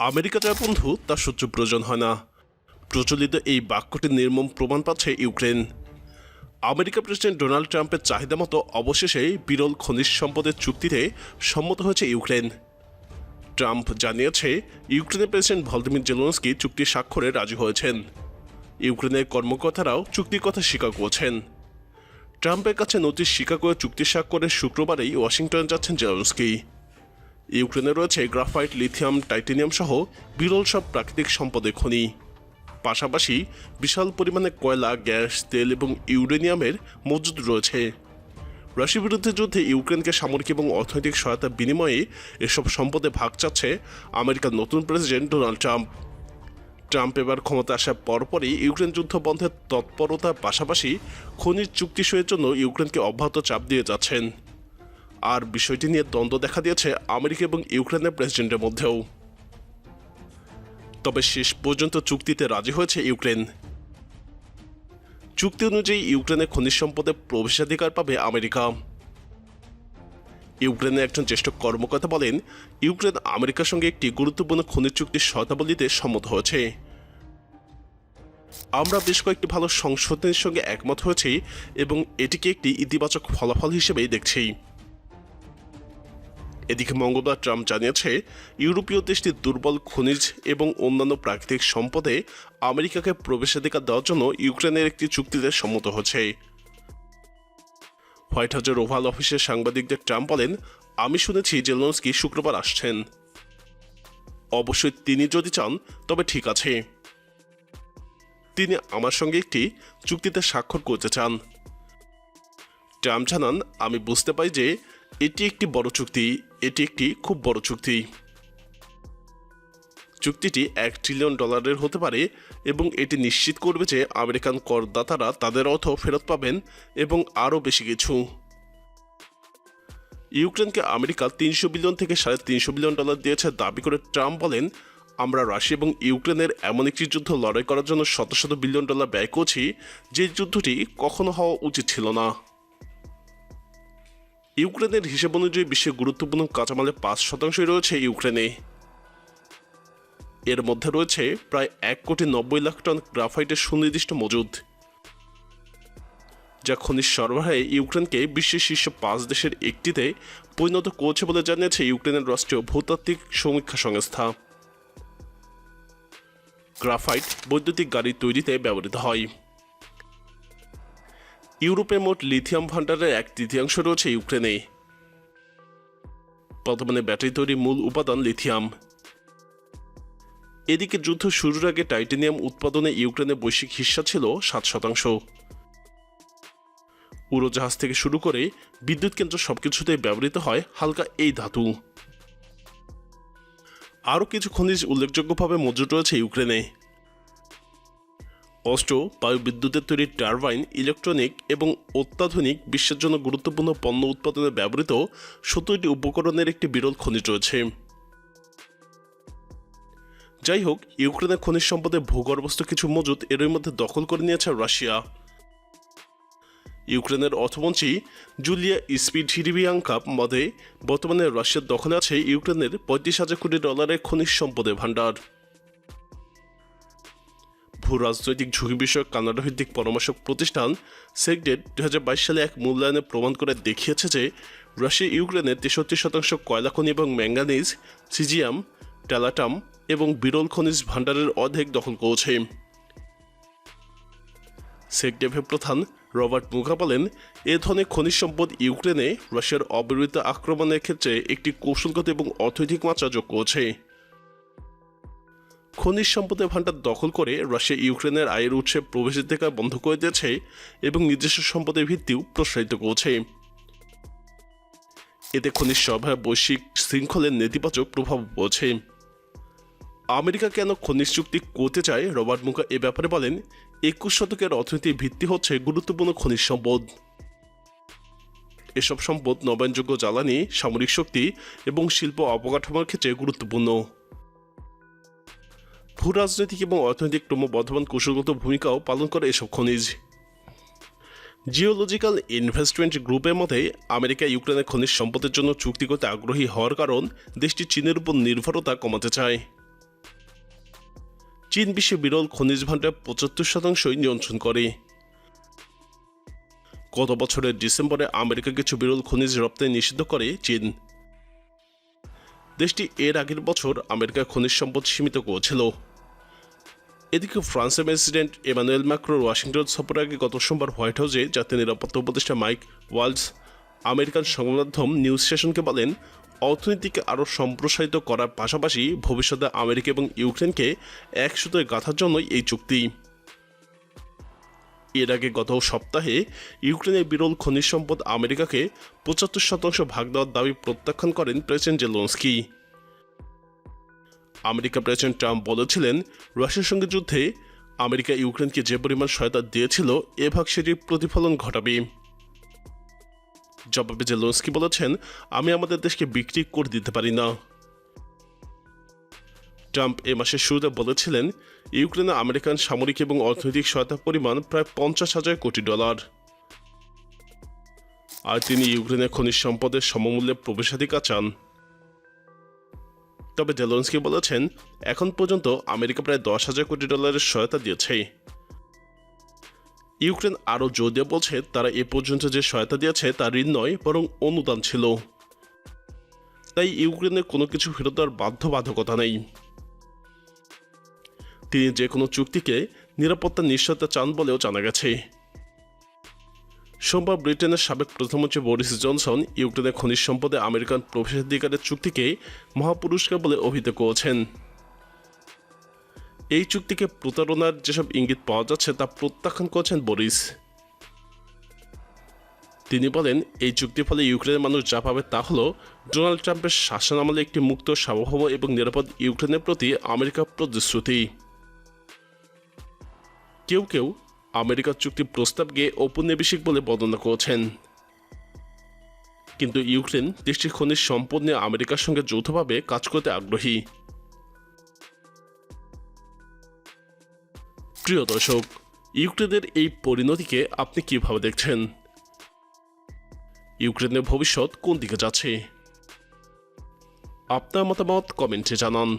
America যার বন্ধু তার সহ্য প্রয়োজন হয় না। প্রচলিত এই বাক্যটির নির্মম প্রমাণ পাচ্ছে ইউক্রেন। আমেরিকা প্রেসিডেন্ট ডোনাল্ড ট্রাম্পের চাহিদা মতো অবশেষে বিরল খনিজ সম্পদের চুক্তিতে সম্মত হয়েছে ইউক্রেন। ট্রাম্প জানিয়েছে, ইউক্রেনের প্রেসিডেন্ট ভলদিমির জেলনস্কি চুক্তি স্বাক্ষরে রাজি হয়েছেন। ইউক্রেনের কর্মকর্তারাও চুক্তির কথা স্বীকার করছেন। ট্রাম্পের কাছে নোটিশ স্বীকার করে চুক্তি স্বাক্ষরের শুক্রবারেই ওয়াশিংটন যাচ্ছেন জেলনস্কি। ইউক্রেনে রয়েছে গ্রাফাইট, লিথিয়াম, টাইটেনিয়াম সহ বিরল সব প্রাকৃতিক সম্পদে খনি। পাশাপাশি বিশাল পরিমাণে কয়লা, গ্যাস, তেল এবং ইউরেনিয়ামের মজুদ রয়েছে। রাশিয়ার বিরুদ্ধে যুদ্ধে ইউক্রেনকে সামরিক এবং অর্থনৈতিক সহায়তার বিনিময়ে এসব সম্পদে ভাগ চাচ্ছে আমেরিকার নতুন প্রেসিডেন্ট ডোনাল্ড ট্রাম্প। ট্রাম্প এবার ক্ষমতা আসার পরপরই ইউক্রেন যুদ্ধ বন্ধের তৎপরতার পাশাপাশি খনিজ চুক্তি সইয়ের জন্য ইউক্রেনকে অব্যাহত চাপ দিয়ে যাচ্ছেন। আর বিষয়টি নিয়ে দ্বন্দ্ব দেখা দিয়েছে আমেরিকা এবং ইউক্রেনের প্রেসিডেন্টের মধ্যেও। তবে শেষ পর্যন্ত চুক্তিতে রাজি হয়েছে ইউক্রেন। চুক্তি অনুযায়ী ইউক্রেনের খনিজ সম্পদে প্রবেশাধিকার পাবে আমেরিকা। ইউক্রেনের একজন জ্যেষ্ঠ কর্মকর্তা বলেন, ইউক্রেন আমেরিকার সঙ্গে একটি গুরুত্বপূর্ণ খনিজ চুক্তির শর্তাবলীতে সম্মত হয়েছে। আমরা বেশ কয়েকটি ভালো সংশোধনের সঙ্গে একমত হয়েছি এবং এটিকে একটি ইতিবাচক ফলাফল হিসেবেই দেখছি। এদিকে মঙ্গলবার ট্রাম্প জানিয়েছে, ইউরোপীয় দেশটি দুর্বল খনিজ এবং অন্যান্য প্রাকৃতিক সম্পদে আমেরিকাকে প্রবেশাধিকার দেওয়ার জন্য ইউক্রেনের একটি চুক্তিতে সম্মত হচ্ছে। হোয়াইট হাউসের ওভাল অফিসের সাংবাদিকদের ট্রাম্প বলেন, আমি শুনেছি জেলনস্কি শুক্রবার আসছেন। অবশ্যই তিনি যদি চান, তবে ঠিক আছে। তিনি আমার সঙ্গে একটি চুক্তিতে স্বাক্ষর করতে চান। ট্রাম্প জানান, আমি বুঝতে পারি যে এটি একটি বড় চুক্তি। এটি একটি খুব বড় চুক্তি। চুক্তিটি এক ট্রিলিয়ন ডলারের হতে পারে এবং এটি নিশ্চিত করবে যে আমেরিকান করদাতারা তাদের অর্থ ফেরত পাবেন এবং আরও বেশি কিছু। ইউক্রেনকে আমেরিকা তিনশো বিলিয়ন থেকে সাড়ে তিনশো বিলিয়ন ডলার দিয়েছে দাবি করে ট্রাম্প বলেন, আমরা রাশিয়া এবং ইউক্রেনের এমন একটি যুদ্ধ লড়াই করার জন্য শত শত বিলিয়ন ডলার ব্যয় করছি, যে যুদ্ধটি কখনো হওয়া উচিত ছিল না। ইউক্রেনের হিসেব অনুযায়ী বিশ্বের গুরুত্বপূর্ণ কাঁচামালের পাঁচ শতাংশই রয়েছে ইউক্রেনে। এর মধ্যে রয়েছে প্রায় এক কোটি নব্বই লাখ টন গ্রাফাইটের সুনির্দিষ্ট মজুদ, যা খনিজ সরবরাহে ইউক্রেনকে বিশ্বের শীর্ষ পাঁচ দেশের একটিতে পরিণত করছে বলে জানিয়েছে ইউক্রেনের রাষ্ট্রীয় ভূতাত্ত্বিক সমীক্ষা সংস্থা। গ্রাফাইট বৈদ্যুতিক গাড়ি তৈরিতে ব্যবহৃত হয়। ইউরোপের মোট লিথিয়াম ভান্ডারের এক তৃতীয়াংশ রয়েছে ইউক্রেনে। বর্তমানে ব্যাটারি তৈরির মূল উপাদান লিথিয়াম। এদিকে যুদ্ধ শুরুর আগে টাইটেনিয়াম উৎপাদনে ইউক্রেনে বৈশ্বিক হিস্সা ছিল সাত শতাংশ। উড়োজাহাজ থেকে শুরু করে বিদ্যুৎ কেন্দ্র সবকিছুতে ব্যবহৃত হয় হালকা এই ধাতু। আরও কিছু খনিজ উল্লেখযোগ্যভাবে মজুদ রয়েছে ইউক্রেনে। অস্ত্র বায়ুবিদ্যুতের তৈরি টারবাইন, ইলেকট্রনিক এবং অত্যাধুনিক বিশ্বের জন্য গুরুত্বপূর্ণ পণ্য উৎপাদনে ব্যবহৃত সত্তরটি উপকরণের একটি বিরল খনিজ রয়েছে। যাই হোক, ইউক্রেনের খনিজ সম্পদে ভূগর্ভস্থ কিছু মজুদ এরই মধ্যে দখল করে নিয়েছে রাশিয়া। ইউক্রেনের অর্থমন্ত্রী জুলিয়া স্পিডহিরিবিয়াঙ্কা মতে, বর্তমানে রাশিয়ার দখলে আছে ইউক্রেনের পঁয়ত্রিশ হাজার কোটি ডলারের খনিজ সম্পদের ভাণ্ডার। ভূ রাজনৈতিক ঝুঁকি বিষয়ক কানাডা ভিত্তিক পরামর্শক প্রতিষ্ঠান সেগডেট দু সালে এক মূল্যায়নে প্রমাণ করে দেখিয়েছে যে রাশিয়া, ইউক্রেনের তেষট্টি শতাংশ কয়লা খনি এবং ম্যাঙ্গানিজ, সিজিয়াম, ট্যালাটাম এবং বিরল খনিজ ভাণ্ডারের অর্ধেক দখল করেছে। সেকডেভের প্রধান রবার্ট মুখা বলেন, এ ধরনের খনিজ সম্পদ ইউক্রেনে রাশিয়ার অবিরত আক্রমণের ক্ষেত্রে একটি কৌশলগত এবং অর্থনৈতিক মাত্রা যোগ করেছে। খনিজ সম্পদের ভাণ্ডার দখল করে রাশিয়া, ইউক্রেনের আয়ের উৎসে প্রবেশাধিকার বন্ধ করে দিয়েছে এবং নিজস্ব সম্পদের ভিত্তিও প্রসারিত করছে। এতে খনিজ সভায় বৈশ্বিক শৃঙ্খলের নেতিবাচক প্রভাব পড়ছে। আমেরিকা কেন খনিজ চুক্তি করতে চায়? রবার্ট মুখা এ ব্যাপারে বলেন, একুশ শতকের অর্থনীতির ভিত্তি হচ্ছে গুরুত্বপূর্ণ খনিজ সম্পদ। এসব সম্পদ নবায়নযোগ্য জ্বালানি, সামরিক শক্তি এবং শিল্প অবকাঠামোর ক্ষেত্রে গুরুত্বপূর্ণ। ভূ রাজনৈতিক এবং অর্থনৈতিক ক্রমবর্ধমান কৌশলগত ভূমিকাও পালন করে এসব খনিজ। জিওলজিক্যাল ইনভেস্টমেন্ট গ্রুপের মতে, আমেরিকা ইউক্রেনের খনিজ সম্পদের জন্য চুক্তি করতে আগ্রহী হওয়ার কারণ দেশটি চীনের উপর নির্ভরতা কমাতে চায়। চীন বিশ্বে বিরল খনিজ ভাণ্ডার পঁচাত্তর শতাংশই নিয়ন্ত্রণ করে। গত বছরের ডিসেম্বরে আমেরিকা কিছু বিরল খনিজ রপ্তানি নিষিদ্ধ করে চীন। দেশটি এর আগের বছর আমেরিকার খনিজ সম্পদ সীমিত করেছিল। এদিকে ফ্রান্সের প্রেসিডেন্ট এমানুয়েল ম্যাক্রোর ওয়াশিংটন সফরের আগে গত সোমবার হোয়াইট হাউসে জাতীয় নিরাপত্তা উপদেষ্টা মাইক ওয়ালস আমেরিকান সংবাদমাধ্যম নিউজ স্টেশনকে বলেন, অর্থনীতিকে আরও সম্প্রসারিত করার পাশাপাশি ভবিষ্যতে আমেরিকা এবং ইউক্রেনকে এক গাঁথার জন্যই এই চুক্তি। এর আগে গত সপ্তাহে ইউক্রেনের বিরল খনিজ সম্পদ আমেরিকাকে পঁচাত্তর শতাংশ ভাগ দেওয়ার দাবি প্রত্যাখ্যান করেন president Zelensky. America president Trump বলেছিলেন, রাশিয়ার সঙ্গে যুদ্ধে আমেরিকা ইউক্রেনকে যে পরিমাণ সহায়তা দিয়েছিল, এ ভাগ সেটির প্রতিফলন ঘটাবে। জবাবে জেলন্সকি বলেছেন, আমি আমাদের দেশকে বিক্রি করে দিতে পারি না। ট্রাম্প এ মাসের শুরুতে বলেছিলেন, ইউক্রেনে আমেরিকান সামরিক এবং অর্থনৈতিক সহায়তার পরিমাণ প্রায় পঞ্চাশ হাজার কোটি ডলার। আর তিনি ইউক্রেনের খনিজ সম্পদের সমমূল্যে প্রবেশাধিকার চান। তবে জেলন্সকি বলেছেন, এখন পর্যন্ত আমেরিকা প্রায় দশ হাজার কোটি ডলারের সহায়তা দিয়েছে। ইউক্রেন আরও জোর দিয়ে বলছে তারা এ পর্যন্ত যে সহায়তা দিয়েছে তা ঋণ নয়, বরং অনুদান ছিল। তাই ইউক্রেনের কোনো কিছু ফেরত দেওয়ার বাধ্যবাধকতা নেই। তিনি যে কোনো চুক্তিকে নিরাপত্তা নিশ্চয়তা চান বলেও জানা গেছে। সোমবার ব্রিটেনের সাবেক প্রধানমন্ত্রী বরিস জনসন ইউক্রেনের খনিজ সম্পদে আমেরিকান প্রবেশাধিকারের চুক্তিকে মহাপুরস্কার বলে অভিহিত করেছেন। এই চুক্তিকে প্রতারণার যেসব ইঙ্গিত পাওয়া যাচ্ছে তা প্রত্যাখ্যান করেছেন বরিস। তিনি বলেন, এই চুক্তির ফলে ইউক্রেনের মানুষ যা পাবে তা হল ডোনাল্ড ট্রাম্পের শাসনামলে একটি মুক্ত, সার্বভৌম এবং নিরাপদ ইউক্রেনের প্রতি আমেরিকার প্রতিশ্রুতি। কেউ কেউ আমেরিকার চুক্তি প্রস্তাবকে ঔপনিবেশিক বলে বর্ণনা করেছেন। কিন্তু ইউক্রেন দেশটির খনিজ সম্পদ নিয়ে আমেরিকার সঙ্গে যৌথভাবে কাজ করতে আগ্রহী। প্রিয় দর্শক, ইউক্রেনের এই পরিণতিকে আপনি কীভাবে দেখছেন? ইউক্রেনের ভবিষ্যৎ কোন দিকে যাচ্ছে? আপনার মতামত কমেন্টে জানান।